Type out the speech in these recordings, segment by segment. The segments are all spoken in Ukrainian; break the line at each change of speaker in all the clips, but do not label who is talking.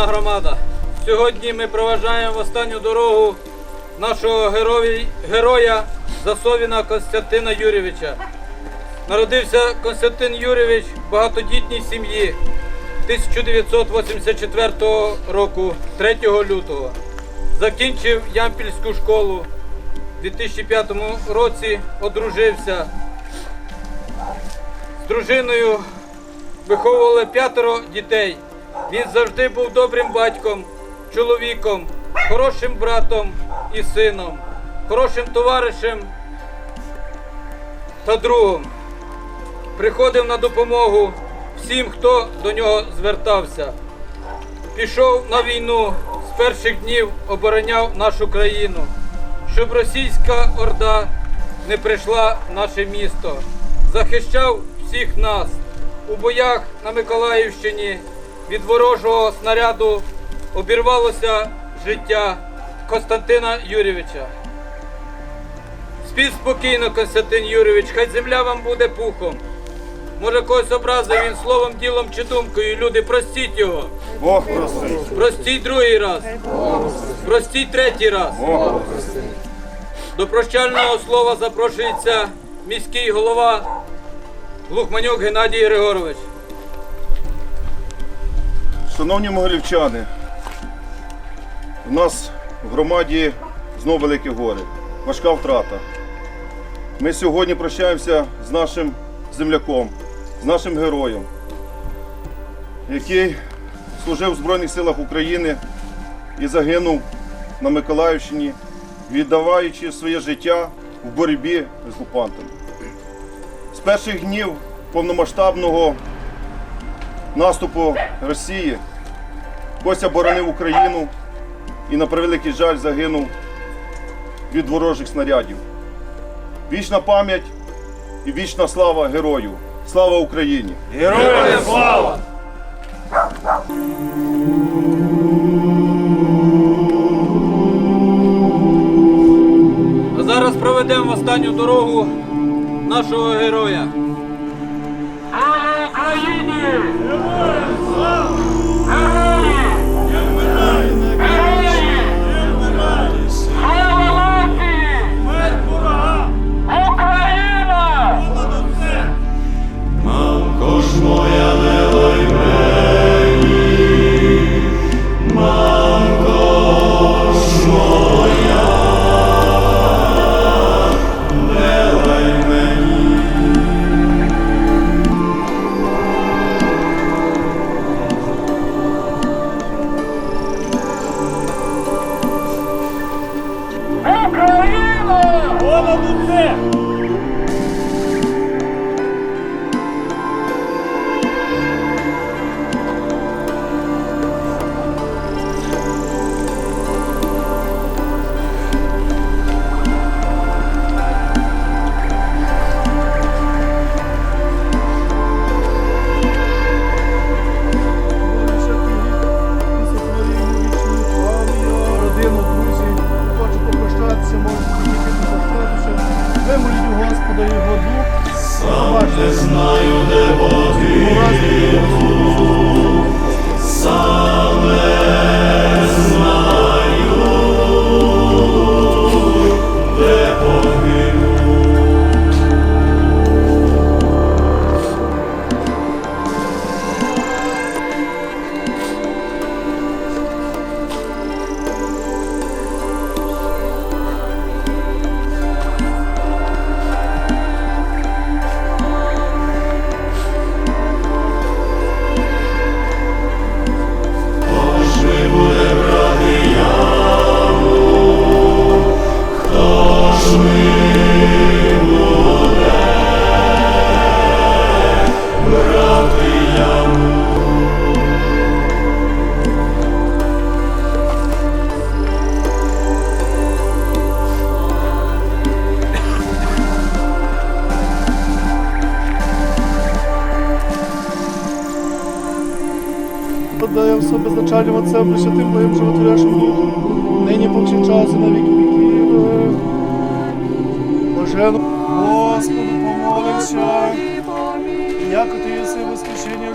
Шановна громада, сьогодні ми проважаємо останню дорогу нашого героя, героя Засовіна Костянтина Юрійовича. Народився Костянтин Юрійович в багатодітній сім'ї 1984 року, 3 лютого. Закінчив Ямпільську школу. У 2005 році одружився з дружиною виховували п'ятеро дітей. Він завжди був добрим батьком, чоловіком, хорошим братом і сином, хорошим товаришем та другом. Приходив на допомогу всім, хто до нього звертався. Пішов на війну з перших днів обороняв нашу країну, щоб російська орда не прийшла в наше місто. Захищав всіх нас у боях на Миколаївщині від ворожого снаряду обірвалося життя Костянтина Юрійовича. Спіть спокійно, Костянтин Юрійович, хай земля вам буде пухом. Може, когось образив він словом, ділом чи думкою. Люди, простіть його.
Бог простить.
Простіть другий раз. Простіть третій раз.
Бог
До прощального слова запрошується міський голова Глухманюк Геннадій Григорович.
Шановні могилівчани, у нас в громаді знов велике горе, важка втрата. Ми сьогодні прощаємося з нашим земляком, з нашим героєм, який служив в Збройних силах України і загинув на Миколаївщині, віддаваючи своє життя в боротьбі з окупантами. З перших днів повномасштабного наступу Росії Костя боронив Україну і на превеликий жаль загинув від ворожих снарядів. Вічна пам'ять і вічна слава герою. Слава Україні!
Героям слава! А зараз проведемо останню дорогу нашого героя. Слава Україні! Героям слава! Герої!
Yeah.
Подає все беззначальним Отцем, Пресвятим Твоїм животворящим Духом, нині повсякчас і на віки віків. Блажено. Господу помолимся. Яко ти єси воскрешення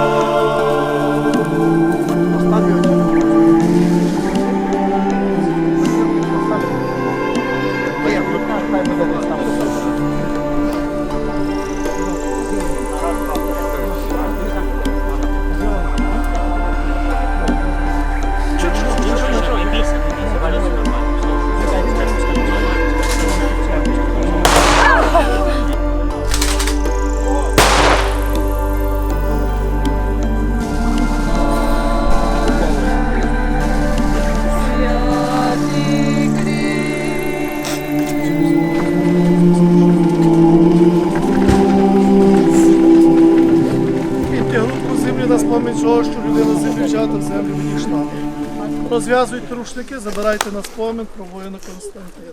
чого, що людина землячата в землю відійшла. Розв'язуйте рушники, забирайте на спомин про воїна Константина.